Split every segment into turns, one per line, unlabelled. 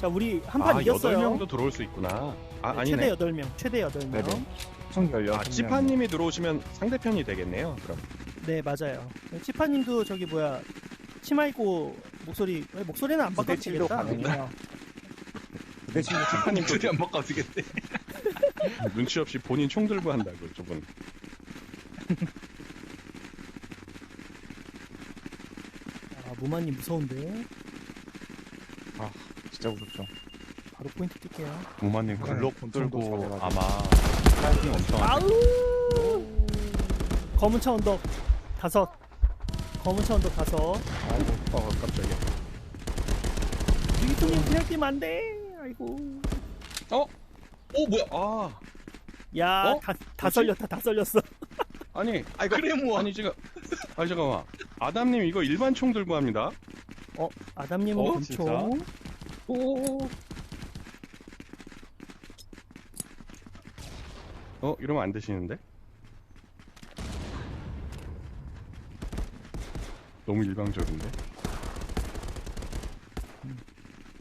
자 우리 한 판
아,
이겼어요.
8명도 들어올 수 있구나. 아,
네,
아니네.
최대 8명. 최대 8명.
네네. 총 16명.
아, 치파님이 들어오시면 상대편이 되겠네요. 그럼.
네, 맞아요. 치파님도 저기 뭐야 치마 입고 목소리 왜 목소리는 안 바꿔도
9대7도
되겠다.
가능해요. 9대7도
치파님
둘이 안 바꿔주겠대.
눈치 없이 본인 총 들고 한다고 저분.
아, 무마님 무서운데.
진짜 무섭죠.
바로 포인트 뜰게요.
무마님
네,
글록
엄청
들고. 아마 타이밍 엄청 안
아우! 검은 차 언덕 다섯. 검은 차 언덕 다섯.
아이고.
어, 깜짝이야.
유기통님 그냥 뛰면 안 돼. 아이고.
오 뭐야?
아,
야,
어?
다, 다
뭐지?
썰렸다, 다 썰렸어.
아니,
아 그래 뭐.
아니 지금 아니 잠깐만. 아담님 이거 일반 총 들고 합니다.
아담님은
어,
권총.
오. 어, 이러면 안 되시는데? 너무 일방적인데?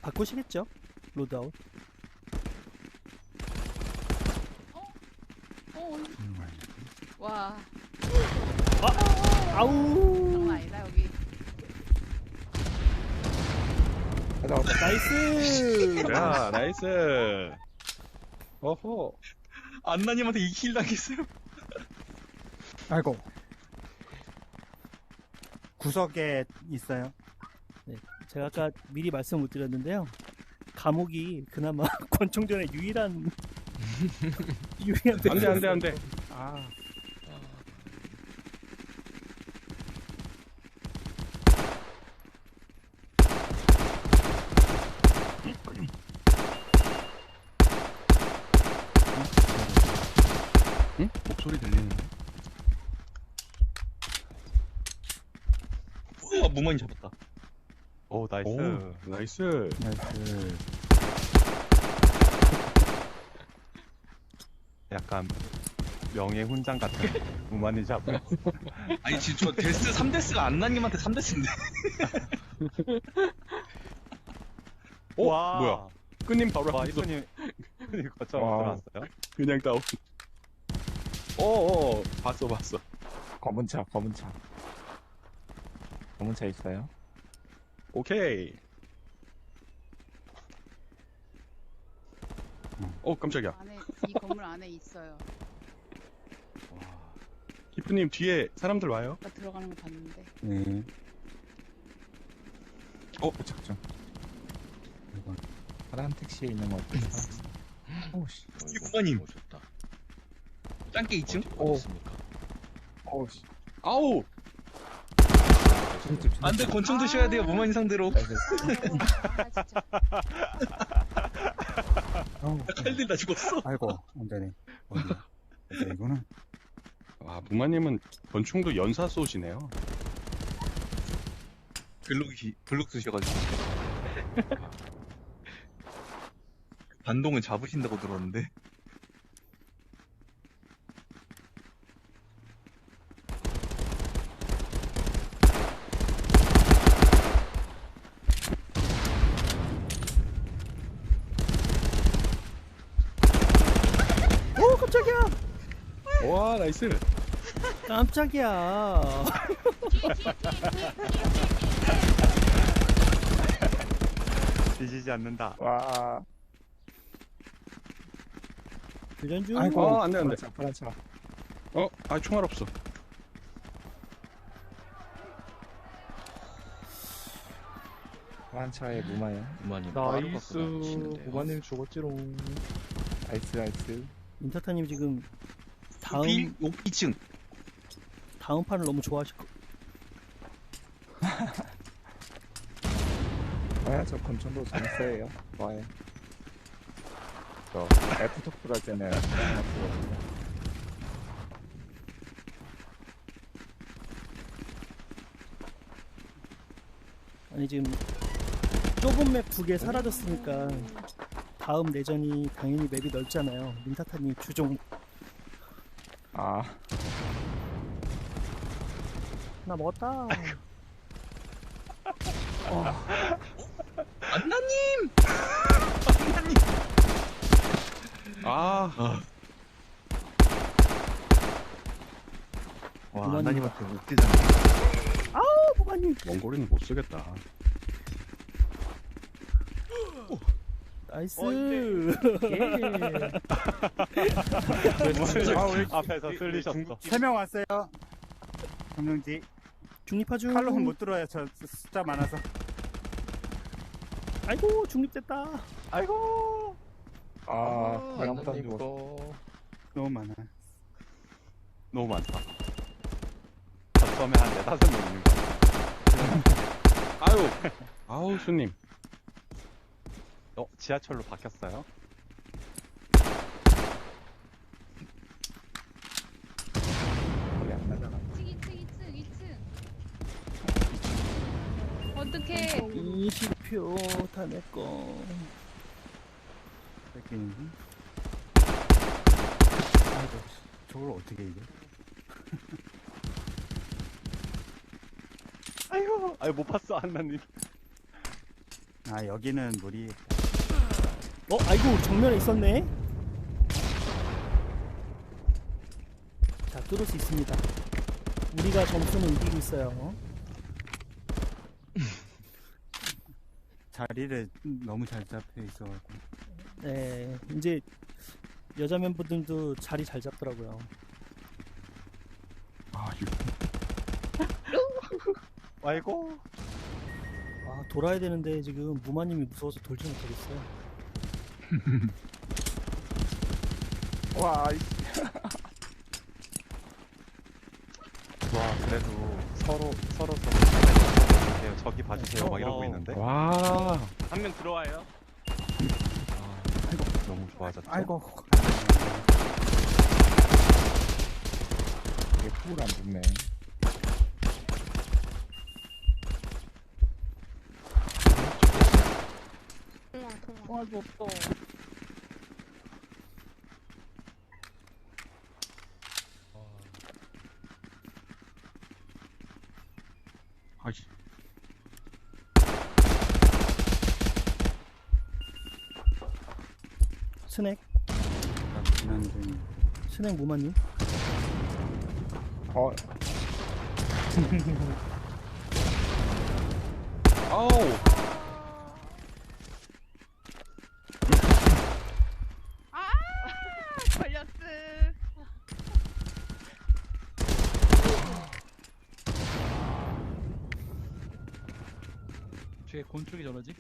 바꾸시겠죠? 로드아웃.
어, 와
아우!
장난 아니다 여기
가자.
나이스!
야, 나이스. 어허.
안나님한테 이킬 당했어요.
아이고. 구석에 있어요.
제가 아까 미리 말씀 못 드렸는데요. 감옥이 그나마 권총전의 유일한 유일한
안 돼, 안 돼, 안 돼.
아.
응? 목소리 들리는데?
무만이 잡았다.
오 나이스
오, 나이스.
나이스.
약간 명예 훈장 같은 무마님 잡은
아니 지금 저 데스 3데스가 안나님한테 3데스인데.
어, 뭐야? 끈님 바로
와
앞에서
이분이 이분이 거점
와.
들어왔어요?
그냥 다운. 어어, 봤어, 봤어.
검은 차, 검은 차. 검은 차 있어요?
오케이. 어, 깜짝이야.
안에 이 건물 안에 있어요
기프님 뒤에 사람들 와요?
아까 들어가는 거 봤는데
네.
도착 중. 파란 택시에 있는 것 같아. 오씨.
이 무만님. 짱깨 2층?
오. 오씨.
아우!
안돼 권총 드셔야 돼요 무만이 상대로.
아
칼들 다 죽었어.
아이고, 안 되네. 어디야? 어디야, 이거는?
와, 무마님은 권총도 연사 쏘시네요.
글록이 글록 쓰셔가지고. 반동을 잡으신다고 들었는데.
깜짝이야!
와, 나이스.
깜짝이야.
뒤지지 않는다
와.
교전 중.
아이고.
어, 안 돼, 안
파란
돼.
차, 파란 차.
어, 아, 총알 없어.
파란 차에 무마요.
무만님.
나이스
무만님
죽었지롱
나이스, 나이스.
인터타님 지금 다음
필 2층.
다음 판을 너무 좋아하실 거.
아, 저 권총도 재밌어요. 좋아요. 저 F토플 할 때는.
아니 지금 좁은 맵 두 개 사라졌으니까 다음 내전이 당연히 맵이 넓잖아요. 민타타님 주종
아
하나 먹었다. 어.
안나님!
아, 아.
와
그만입니다.
하나님한테 웃기잖아.
아우 부관님.
원고리는 못 쓰겠다.
나이스.
어,
예.
앞에서 쓸리셨어.
세 명 왔어요. 정영지.
중립파중.
칼로는 못 들어요. 저 숫자 많아서.
아이고 중립됐다.
아이고. 아, 안 죽었어.
너무 많아.
너무 많다. 저 섬에 한 네다섯 명 있는 거 같아.
아유, 아우, 수님.
어, 지하철로 바뀌었어요? 소리 안 나잖아.
2층 2층 2층 2층. 어떡해.
20표 다 내꺼.
뺏기는 아이고, 저걸 어떻게 이겨?
아이고, 아유, 못 봤어, 한나님.
아, 여기는 물이.
어 아이고 정면에 있었네. 자 뚫을 수 있습니다. 우리가 점수는 이기고 있어요.
자리를 너무 잘 잡혀 있어가지고.
네 이제 여자 멤버들도 자리 잘 잡더라고요.
아, 이거.
아이고.
아 돌아야 되는데 지금 무마님이 무서워서 돌지 못하겠어요.
와, 이
와, 그래도 서로, 서로 서로. 봐주세요. 저기 봐주세요. 막 이러고 있는데.
와,
한 명 들어와요.
아, 너무 좋아졌죠?
아이고.
이게 풀안 붙네.
통화 통화.
아이씨.
스낵
나 지난 중.
스낵 무마님.
어,
아우.
아 걸렸어.
쟤 곤충이 저러지?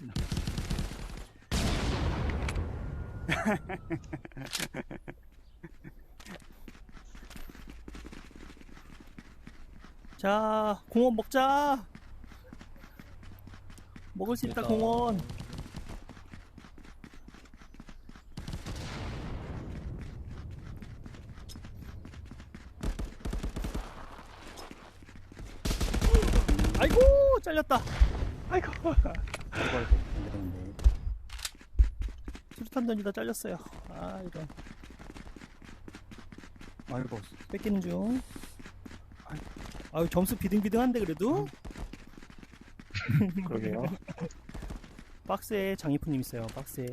자 공원 먹자. 먹을 수 있다 공원. 아이고 잘렸다.
아이고. 안 되는데.
수류탄 던지다 잘렸어요. 아 이런
아이고.
뺏기는 중. 아유 점수 비등비등한데 그래도
그러게요.
박스에 장이프님 있어요. 박스에.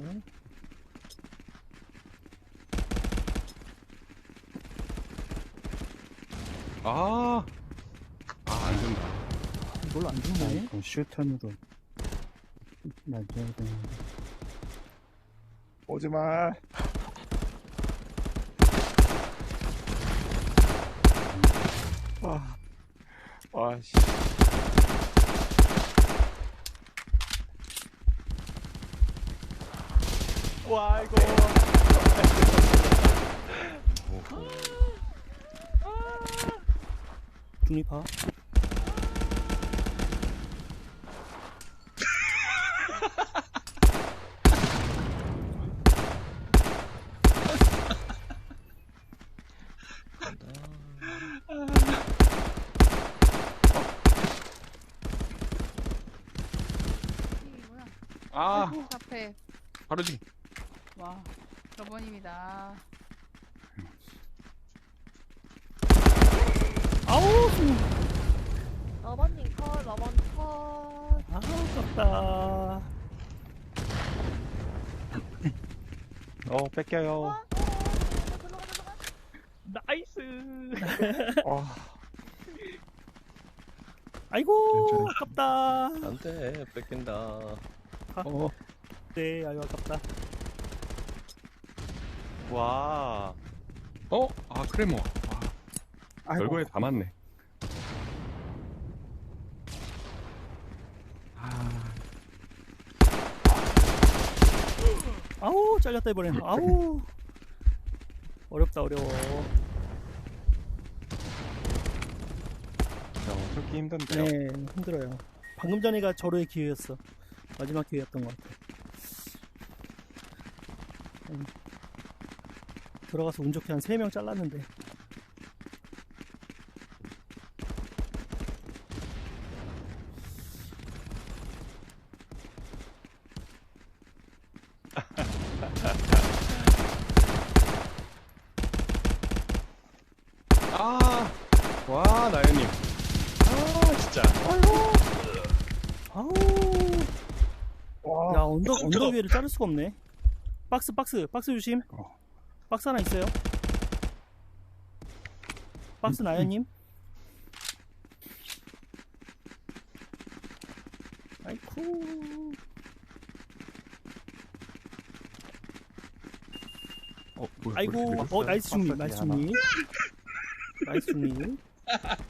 아, 아, 안 된다.
이걸로 안 죽네.
아이고, 슈턴으로. 놔줘야 되는데.
오지 마. 와, 와, 씨. 와, 이거.
중립파.
이게 뭐야?
아,
앞에
바로지.
와 저번입니다.
아우
라반님 컷, 라반 컷.
아 아깝다.
어, 뺏겨요.
어?
어,
아이고 아깝다.
안돼 뺏긴다
어,
네 아유 아깝다.
와.
어? 아, 크레모. 아,
아이고.
별거에 다 맞네.
아우 잘렸다 이번엔. 아우 어렵다 어려워.
야, 쫓기 힘든데요.
네 힘들어요. 방금 전에가 절호의 기회였어. 마지막 기회였던 것 같아. 음. 들어가서 운 좋게 한 3명 잘랐는데.
아, 와, 나연님. 아, 진짜.
아우. 야 언덕 언덕 위에를 자를 수가 없네. 박스 박스 박스 조심.
어.
박스 하나 있어요. 박스 나연님. 아이쿠.
어, 뭐야,
아이고. 어 나이스 중립
박스
나이스. 중립. 나이스 중립.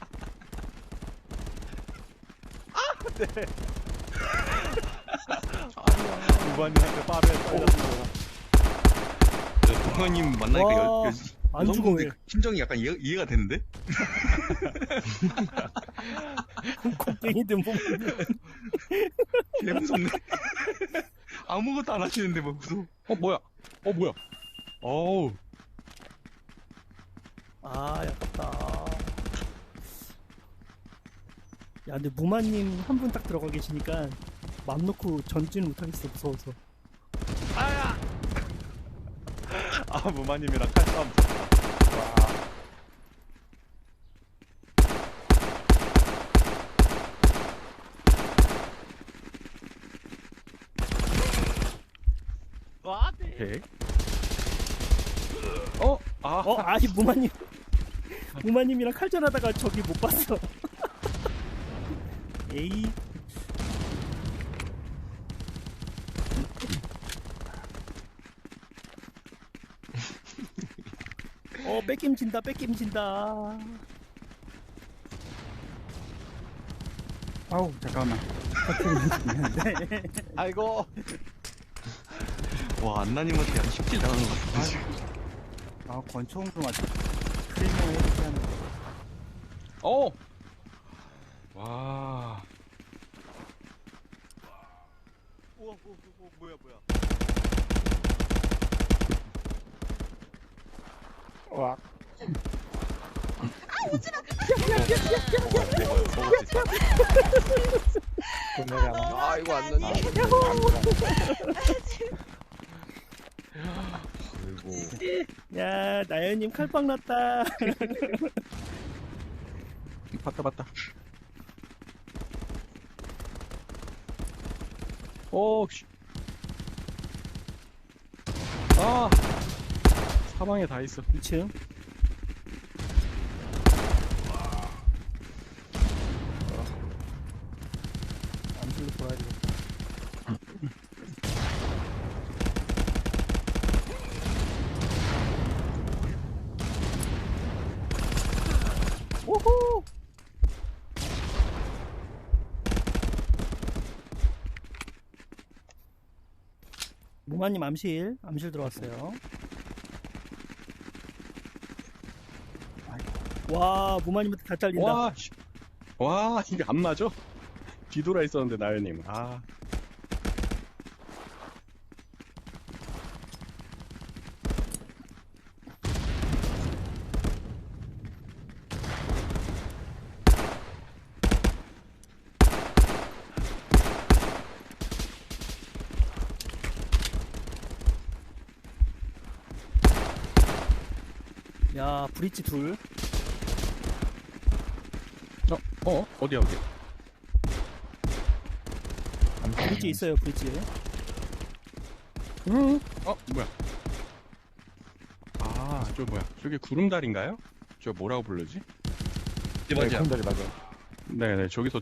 부관님한테 빠르게 빨렸어.
그 부모님 만나니까
와,
여, 여,
안 죽어 왜?
심정이 약간 이해, 이해가 되는데?
곡괭이든 뭐.
개 무섭네. 아무것도 안 하시는데 뭐 무서워.
어, 뭐야? 어, 뭐야? 어우,
아, 아깝다. 야, 근데 무마님 한 분 딱 들어가 계시니까 맘 놓고 전진 못하겠어, 무서워서.
아, 무마님이랑 칼싸움. 와.
오케이. 어, 아,
어, 아니, 무마님. 무마님이랑 칼전하다가 저기 못 봤어. 에이. 어, 뺏김 진다, 뺏김 진다.
아우 잠깐만. 네.
아이고.
와, 안나님한테 약간 쉽게 당한 것 같은데, 지금.
아 권총으로 맞. 크리머 이렇게 하는. 거.
어. 와,
우와, 뭐, 뭐, 뭐, 뭐야, 뭐야.
와,
있어.
구매가
아 이거 안 아이고
야, 나연님 칼빵 났다.
봤다, 봤다. 오, 씨. 아, 사방에 다 있어.
2층. 암실로 돌아야 되겠다. 오호! 무마님 암실, 암실 들어왔어요. 와, 무마님한테 다 잘린다.
와, 씨. 와, 이게 안 맞아? 뒤돌아 있었는데, 나연님. 아,
야, 브릿지 둘.
어, 어, 어디야, 어디?
브릿지 있어요, 브릿지.
응? 어, 뭐야? 아, 저 뭐야? 저게 구름다리인가요? 저 뭐라고 부르지?
네, 맞아요.
콘돌이 맞아요.
네네 저기서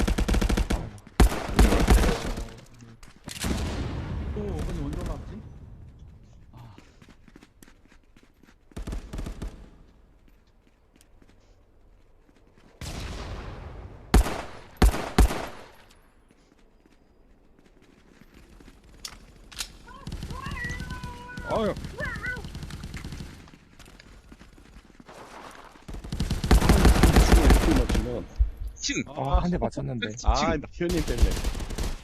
2층.
아,
아 한 대 맞췄는데.
아, 희현님 때문에.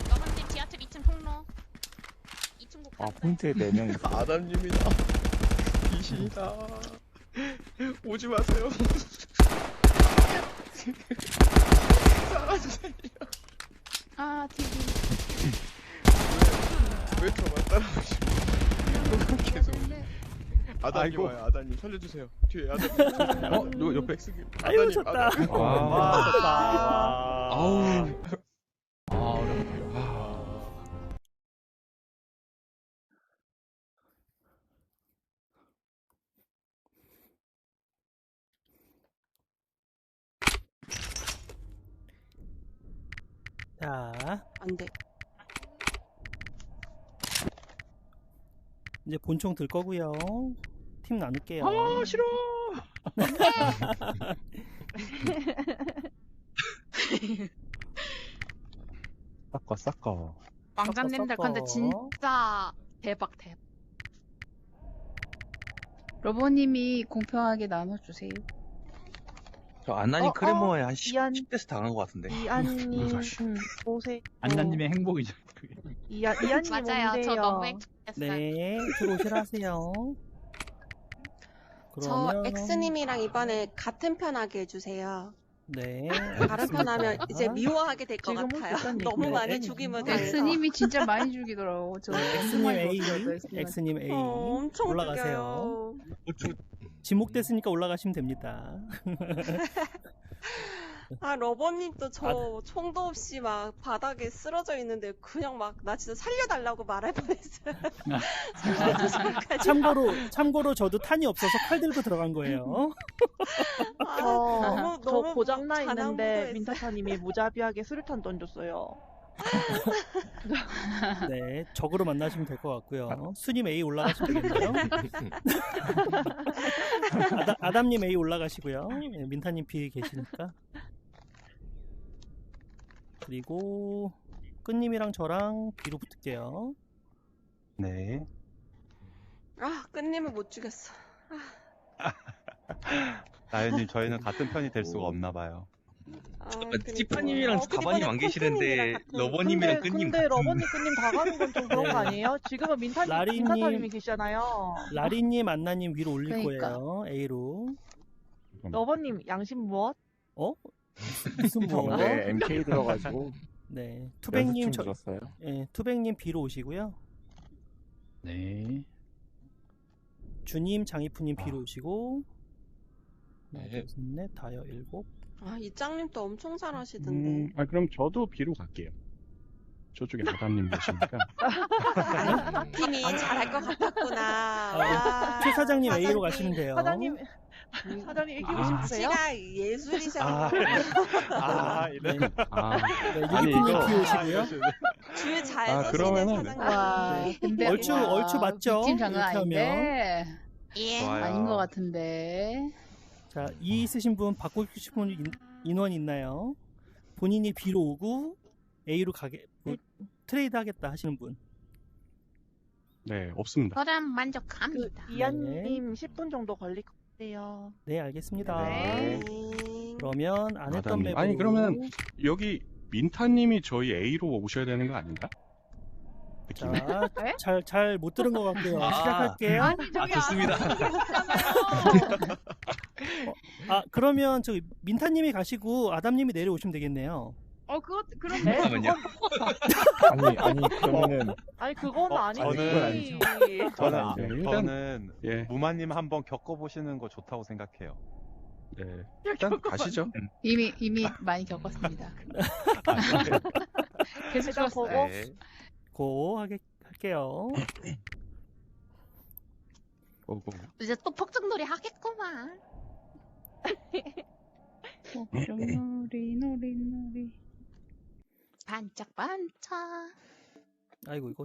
여러분님 지하철 2층 통로. 2층
아, 곡. 포인트에 4명 있어.
아담님이다. 귀신이다. 오지 마세요. 사라지세요.
아, 디디.
왜 저만 따라오시고. 계속. 아담님
아이고.
와요. 아담님 살려주세요. 뒤에 아담님.
어? 누구 옆에
아유
아담님,
졌다.
아담님.
와. 아우
아, 어렵다.
자안 돼.
이제 본총 들 거고요. 팀 나눌게요.
아 싫어
섞어, 섞어.
왕자님들 근데
섞어.
진짜 대박 대박. 로보님이 공평하게 나눠주세요.
저 안나니
어,
크레모에
어,
한 10,
미안.
10대스 당한 것 같은데.
이안님 음, 보세요.
안나님의 행복이죠. 그게.
이안 이안님
맞아요. 저 너무 행복했어요.
네 들어오시라세요.
저
그러면
X님이랑 이번에 같은 편 하게 해주세요.
네
다른 편 하면 이제 미워하게 될 것
지금은
같아요.
일단
너무
얘기해.
많이 죽이면 돼서.
엑스님이 진짜 많이 죽이더라고. 저
X님
많이
A,
죽였어요. X님
A
어, 엄청
올라가세요.
죽여요.
지목됐으니까 올라가시면 됩니다.
아 러버님 또저 총도 없이 막 바닥에 쓰러져 있는데 그냥 막 나 진짜 살려달라고 말할 뻔했어요. 살려주시기까지.
참고로 참고로 저도 탄이 없어서 칼 들고 들어간 거예요.
아,
저,
너무
저
너무
고장나 있는데. 민타사님이 무자비하게 수류탄 던졌어요.
네 적으로 만나시면 될 것 같고요. 수님 A 올라가시면 되겠네요. 아담, 아담님 A 올라가시고요. 네, 민타님 B 계시니까. 그리고 끝님이랑 저랑 B로 붙을게요.
네.
아 끝님을 못 죽였어.
나연님 저희는 같은 편이 될 수가 없나 봐요.
아,
잠깐만,
그러니까.
찌파님이랑
어,
가만히 안 계시는데
같은-
러버님이랑
근데,
끈님
근데
같은
러버님 끈님 다 가는 건 좀 그런
네.
거 아니에요? 지금은 민타,
라리님.
민타사님이 계시잖아요.
라리님, 안나님 위로 올릴
그러니까.
거예요. A로.
러버님 양심 무엇?
어? 무슨 뭐?
네, MK 들어가지고.
네. 투백님 저,
좀 들었어요.
예, 투백님 B로 오시고요.
네
주님, 장이프님 B로 오시고. 하나,
네.
둘, 셋, 넷, 다여, 일곱.
아 이장님 또 엄청 잘하시던데.
음, 아 그럼 저도 B로 갈게요 저쪽에 아담님 계시니까
팀이 잘할 것 같았구나.
아,
와,
최 사장님. A로 가시면 돼요.
사장님, 사장님 이기고
아.
싶으세요?
치가 예술이셔.
아, 아,
네.
이래.
아,
네,
아니,
유기프님
이거-
B 오시고요.
줄잘
아,
서시는
그러면은-
사장님.
와,
네.
근데
얼추-
와,
얼추 맞죠?
장난
이렇게 하면.
아닌데.
예.
좋아요.
아닌 것 같은데.
자, 이 있으신 분 바꾸고 싶은 인- 인원 있나요? 본인이 B로 오고 A로 가게 뭐, 트레이드 하겠다 하시는 분.
네 없습니다
저는
그
만족합니다.
이안님 10분 정도 걸릴 것 같아요.
네, 알겠습니다.
네.
네.
그러면 안 했던
아담님.
맵으로
아니, 그러면 여기 민타님이 저희 A로 오셔야 되는 거 아닌가? 느낌이
자,
네?
잘 잘 못 들은 것 같고요.
아.
시작할게요.
아니,
아,
저기
좋습니다.
아, 그러면 저 민타님이 가시고 아담님이 내려오시면 되겠네요.
어, 그거, 그럼.
네?
잠깐만요.
아니, 아니, 그러면은.
아니 그건
어,
아니지.
저는- 저는, 아,
네, 일단-
저는
예,
무마님 한번 겪어보시는 거 좋다고 생각해요.
네. 일단 가시죠.
이미, 이미 많이 겪었습니다. 계속
일단
죽었어요.
보고
네.
고 하게 할게요.
오고.
이제 또 폭죽놀이 하겠구만. 목줄놀이 놀이 놀이
반짝반짝.
아이고 이거